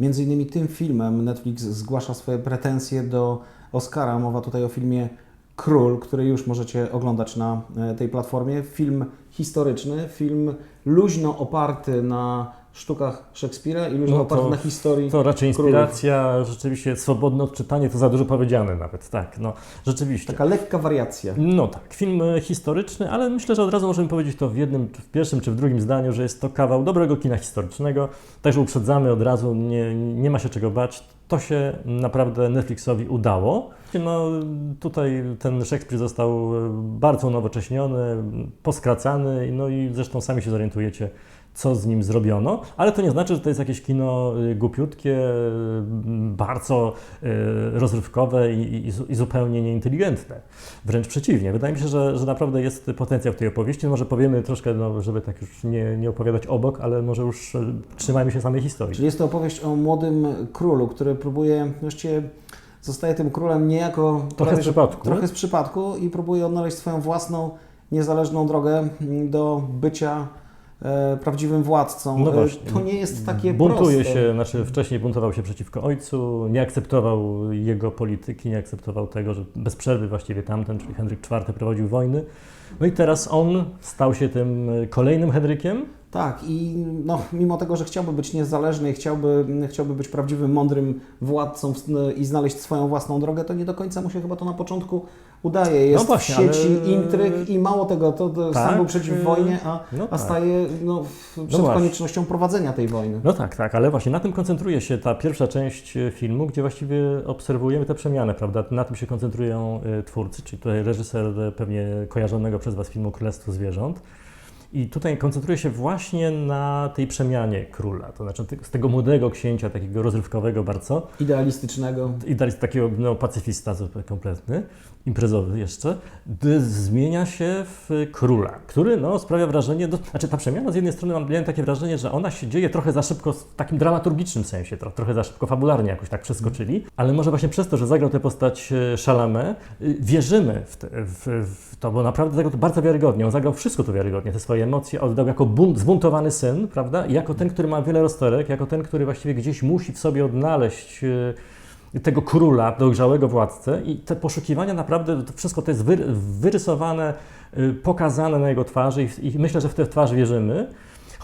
Między innymi tym filmem Netflix zgłasza swoje pretensje do Oscara. Mowa tutaj o filmie Król, który już możecie oglądać na e, tej platformie. Film historyczny, film luźno oparty na sztukach Szekspira i luźno No oparty to- na historii. To raczej królów. inspiracja, rzeczywiście swobodne odczytanie, to za dużo powiedziane nawet, tak, no rzeczywiście. Taka lekka wariacja. No tak, film e, historyczny, ale myślę, że od razu możemy powiedzieć to w jednym, w pierwszym czy w drugim zdaniu, że jest to kawał dobrego kina historycznego. Także uprzedzamy od razu, nie, nie ma się czego bać. To się naprawdę Netflixowi udało. No, tutaj ten Szekspir został e, bardzo unowocześniony, poskracany, no i zresztą sami się zorientujecie, co z nim zrobiono, ale to nie znaczy, że to jest jakieś kino y, głupiutkie, y, bardzo y, rozrywkowe i, i, i zupełnie nieinteligentne. Wręcz przeciwnie. Wydaje mi się, że, że naprawdę jest potencjał tej opowieści. Może powiemy troszkę, no, żeby tak już nie, nie opowiadać obok, ale może już trzymajmy się samej historii. Czyli jest to opowieść o młodym królu, który próbuje, właściwie zostaje tym królem niejako Trochę z przypadku. trochę z przypadku i próbuje odnaleźć swoją własną, niezależną drogę mm, do bycia prawdziwym władcą. No E, właśnie. To nie jest takie Buntuje proste. się, znaczy wcześniej buntował się przeciwko ojcu, nie akceptował jego polityki, nie akceptował tego, że bez przerwy właściwie tamten, czyli Henryk IV prowadził wojny. No i teraz on stał się tym y, kolejnym Henrykiem. Tak, i no, mimo tego, że chciałby być niezależny i chciałby, chciałby być prawdziwym, mądrym władcą i znaleźć swoją własną drogę, to nie do końca mu się chyba to na początku udaje. Jest właśnie, w sieci ale- intryg i mało tego, to, to Tak, sam był przeciw y, wojnie, a, no a tak. staje no, w- przed właśnie. koniecznością prowadzenia tej wojny. No tak, tak, ale właśnie na tym koncentruje się ta pierwsza część y, filmu, gdzie właściwie obserwujemy tę przemianę, prawda? Na tym się koncentrują y, twórcy, czyli tutaj reżyser pewnie kojarzonego przez Was filmu Królestwo Zwierząt. I tutaj koncentruje się właśnie na tej przemianie króla, to znaczy z tego młodego księcia, takiego rozrywkowego bardzo, Idealistycznego. idealist, takiego no, pacyfista kompletny, imprezowy jeszcze, zmienia się w króla, który no, sprawia wrażenie, no, znaczy ta przemiana z jednej strony mam miałem takie wrażenie, że ona się dzieje trochę za szybko, w takim dramaturgicznym sensie, tro, trochę za szybko fabularnie jakoś tak przeskoczyli, ale może właśnie przez to, że zagrał tę postać e, Chalamet, y, wierzymy w, te, w, w to, bo naprawdę zagrał to bardzo wiarygodnie, on zagrał wszystko to wiarygodnie, te swoje emocje oddał jako bunt, zbuntowany syn, prawda, jako ten, który ma wiele rozterek, jako ten, który właściwie gdzieś musi w sobie odnaleźć e, tego króla, dojrzałego władcę i te poszukiwania naprawdę, to wszystko to jest wyry- wyrysowane, y, pokazane na jego twarzy i, i myślę, że w tę twarz wierzymy.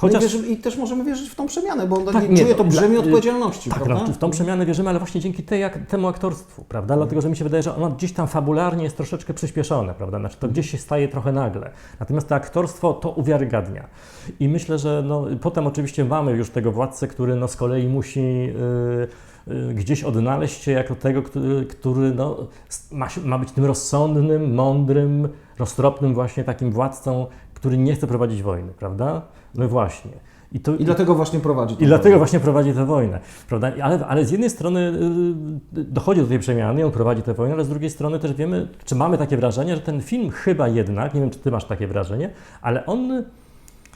Chociaż... Chociaż No i, wierzymy, I też możemy wierzyć w tą przemianę, bo on Tak, nie, czuje to dla- brzemię y, odpowiedzialności, tak, prawda? w tą przemianę wierzymy, ale właśnie dzięki tej, jak, temu aktorstwu, prawda? Dlatego, że mi się wydaje, że ono gdzieś tam fabularnie jest troszeczkę przyspieszone, prawda? Znaczy to gdzieś się staje trochę nagle. Natomiast to aktorstwo to uwiarygadnia. I myślę, że no, potem oczywiście mamy już tego władcę, który no, z kolei musi y, y, gdzieś odnaleźć się jako tego, który, który no, ma, ma być tym rozsądnym, mądrym, roztropnym właśnie takim władcą, który nie chce prowadzić wojny, prawda? No właśnie. I, to, I dlatego właśnie prowadzi i dlatego wojnę. właśnie prowadzi tę wojnę. Prawda? Ale, ale z jednej strony y, dochodzi do tej przemiany, on prowadzi tę wojnę, ale z drugiej strony też wiemy, czy mamy takie wrażenie, że ten film chyba jednak, nie wiem czy ty masz takie wrażenie, ale on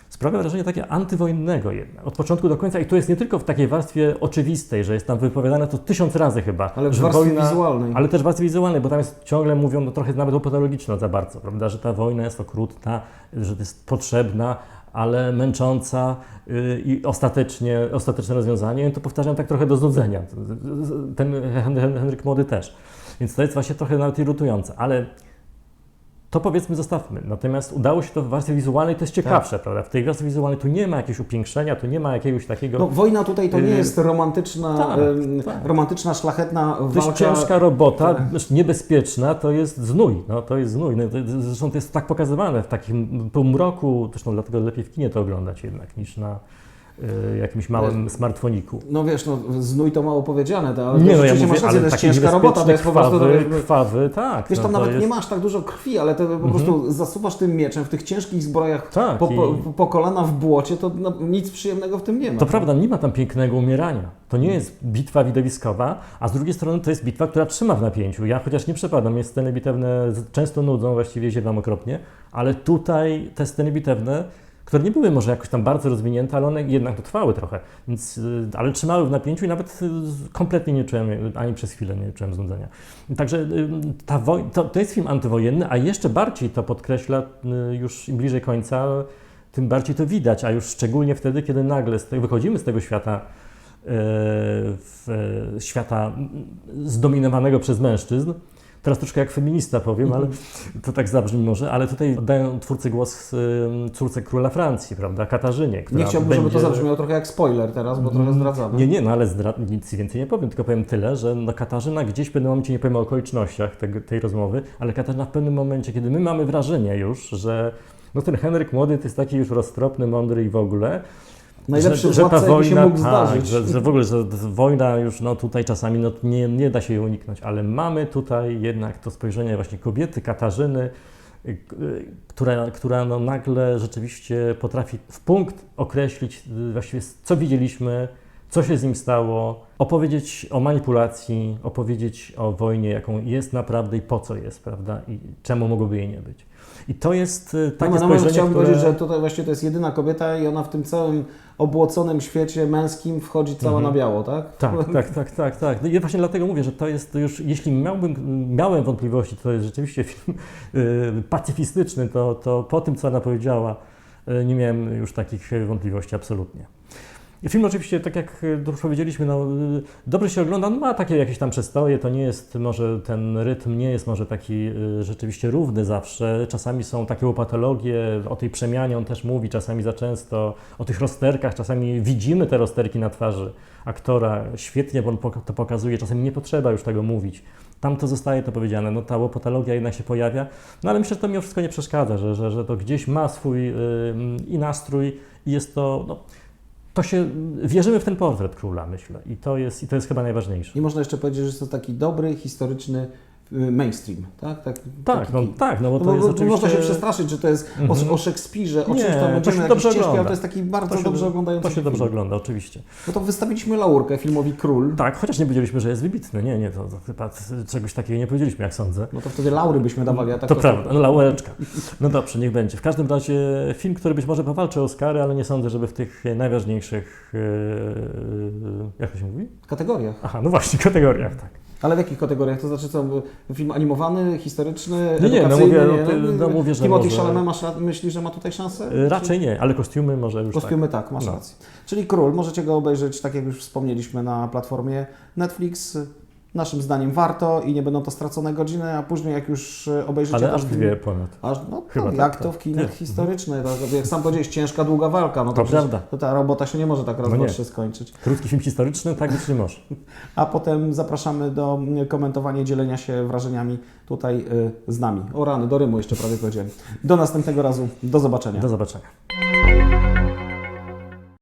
sprawia wrażenie takie antywojennego jednak, od początku do końca i to jest nie tylko w takiej warstwie oczywistej, że jest tam wypowiadane to tysiąc razy chyba, Ale w warstwie wojna, wizualnej. ale też w warstwie wizualnej, bo tam jest ciągle mówią no, trochę nawet patologiczno za bardzo, prawda, że ta wojna jest okrutna, że jest potrzebna, ale męcząca yy, i ostatecznie, ostateczne rozwiązanie, to powtarzam tak trochę do znudzenia. Ten Hen- Hen- Henryk Młody też. Więc to jest właśnie trochę nawet irytujące, ale to powiedzmy zostawmy. Natomiast udało się to w warstwie wizualnej, to jest ciekawsze, prawda? W tej warstwie wizualnej tu nie ma jakiegoś upiększenia, tu nie ma jakiegoś takiego... No, wojna tutaj to nie Y, jest romantyczna, tak, tak. romantyczna, szlachetna To jest walka. ciężka robota, Tak. niebezpieczna, to jest znój. No, to jest znój. No, to, zresztą to jest tak pokazywane w takim półmroku, zresztą dlatego lepiej w kinie to oglądać jednak niż na jakimś małym smartfoniku. No wiesz, no znój to mało powiedziane, to, ale Nie, no ja mówię, masz rację, to jest ciężka robota, to jest po prostu... krwawy, no, krwawy, tak. Wiesz, no, tam to nawet jest... Mhm. nie masz tak dużo krwi, ale to po prostu zasuwasz tym mieczem w tych ciężkich zbrojach Tak, po, po, po kolana w błocie, to no, nic przyjemnego w tym nie ma. To prawda, nie ma tam pięknego umierania. To nie jest bitwa widowiskowa, a z drugiej strony to jest bitwa, która trzyma w napięciu. Ja chociaż nie przepadam, mnie sceny bitewne często nudzą, właściwie ziewam okropnie, ale tutaj te sceny bitewne, które nie były może jakoś tam bardzo rozwinięte, ale one jednak to trwały trochę, więc, y, ale trzymały w napięciu i nawet y, kompletnie nie czułem, y, ani przez chwilę nie czułem znudzenia. Także ta woj- to, to jest film antywojenny, a jeszcze bardziej to podkreśla już im bliżej końca, tym bardziej to widać, a już szczególnie wtedy, kiedy nagle z tego, wychodzimy z tego świata w, e, świata mm, zdominowanego przez mężczyzn. Teraz troszkę jak feminista powiem, ale to tak zabrzmi może, ale tutaj oddają twórcy głos y, córce króla Francji, prawda, Katarzynie, która Nie chciałbym, żeby to będzie- zabrzmiało trochę jak spoiler teraz, bo trochę zdradzamy. nie, nie, no ale zdra- nic więcej nie powiem, tylko powiem tyle, że no Katarzyna gdzieś w pewnym momencie, nie powiem o okolicznościach tego, tej rozmowy, ale Katarzyna w pewnym momencie, kiedy my mamy wrażenie już, że no ten Henryk młody to jest taki już roztropny, mądry i w ogóle, Najlepszy władca, jaki się mógł tak, zdarzyć. Że, że w ogóle, że że wojna już no tutaj czasami no, nie, nie da się jej uniknąć, ale mamy tutaj jednak to spojrzenie właśnie kobiety, Katarzyny, y, która, która no nagle rzeczywiście potrafi w punkt określić y, właściwie co widzieliśmy, co się z nim stało, opowiedzieć o manipulacji, opowiedzieć o wojnie, jaką jest naprawdę i po co jest, prawda, i czemu mogłoby jej nie być. I to jest y, takie no, spojrzenie, chciałbym które... powiedzieć, że tutaj właśnie to jest jedyna kobieta i ona w tym całym obłoconym świecie męskim wchodzi cała Mhm. na biało, tak? Tak, tak, tak, tak, tak. No i właśnie dlatego mówię, że to jest już, jeśli miałbym, miałem wątpliwości, to jest rzeczywiście film y, pacyfistyczny, to, to po tym, co ona powiedziała, y, nie miałem już takich wątpliwości absolutnie. I Film oczywiście, tak jak już powiedzieliśmy, no, y, dobrze się ogląda, no, ma takie jakieś tam przestoje, to nie jest może, ten rytm nie jest może taki y, rzeczywiście równy zawsze. Czasami są takie patologie, o tej przemianie on też mówi, czasami za często, o tych rozterkach, czasami widzimy te rozterki na twarzy aktora, świetnie on pok- to pokazuje, czasami nie potrzeba już tego mówić. Tam to zostaje to powiedziane, no ta łopatologia jednak się pojawia, no ale myślę, że to mimo wszystko nie przeszkadza, że, że, że to gdzieś ma swój y, i nastrój i jest to, no, to się, wierzymy w ten portret króla, myślę. I to jest, i to jest chyba najważniejsze. I można jeszcze powiedzieć, że jest to taki dobry, historyczny mainstream, tak? Tak, Tak, no, tak, no bo to bo, jest oczywiście... Można się przestraszyć, że to jest Mhm. o, o Szekspirze, o czymś tam będziemy jakieś dobrze ciężkie, ale to jest taki bardzo To się- dobrze oglądający To się film. dobrze ogląda, oczywiście. No to wystawiliśmy laurkę filmowi Król. Tak, chociaż nie powiedzieliśmy, że jest wybitny. Nie, nie, to, chyba czegoś takiego nie powiedzieliśmy, jak sądzę. No to wtedy laury byśmy dawali, a tak to prawda, no laureczka. No dobrze, niech będzie. W każdym razie film, który być może powalczy o Oscary, ale nie sądzę, żeby w tych najważniejszych, yy, jak to się mówi? Kategoriach. Aha, no właśnie, kategoriach, tak. Ale w jakich kategoriach? To znaczy co, film animowany, historyczny, Nie, nie, no mówię, no, ty- no mówię, że Timothy może- Chalamet masz, myślisz, że ma tutaj szansę? Yy, Raczej nie, ale kostiumy może już Kostiumy tak, masz No. rację. Czyli Król, możecie go obejrzeć, tak jak już wspomnieliśmy, na platformie Netflix. Naszym zdaniem warto i nie będą to stracone godziny, a później jak już e, tak. obejrzycie Ale aż film... dwie ponad. Aż, no Chyba tak, tak, jak to tak. w kinach Nie. historycznych. Tak, jak sam powiedziałeś, ciężka, długa walka. No to, To przecież- prawda. To ta robota się nie może tak raz, No skończyć. Krótki film historyczny, tak być nie może. A potem zapraszamy do komentowania, dzielenia się wrażeniami tutaj y, z nami. O rany, do Rymu jeszcze prawie powiedziałem. Do następnego razu, do zobaczenia. Do zobaczenia.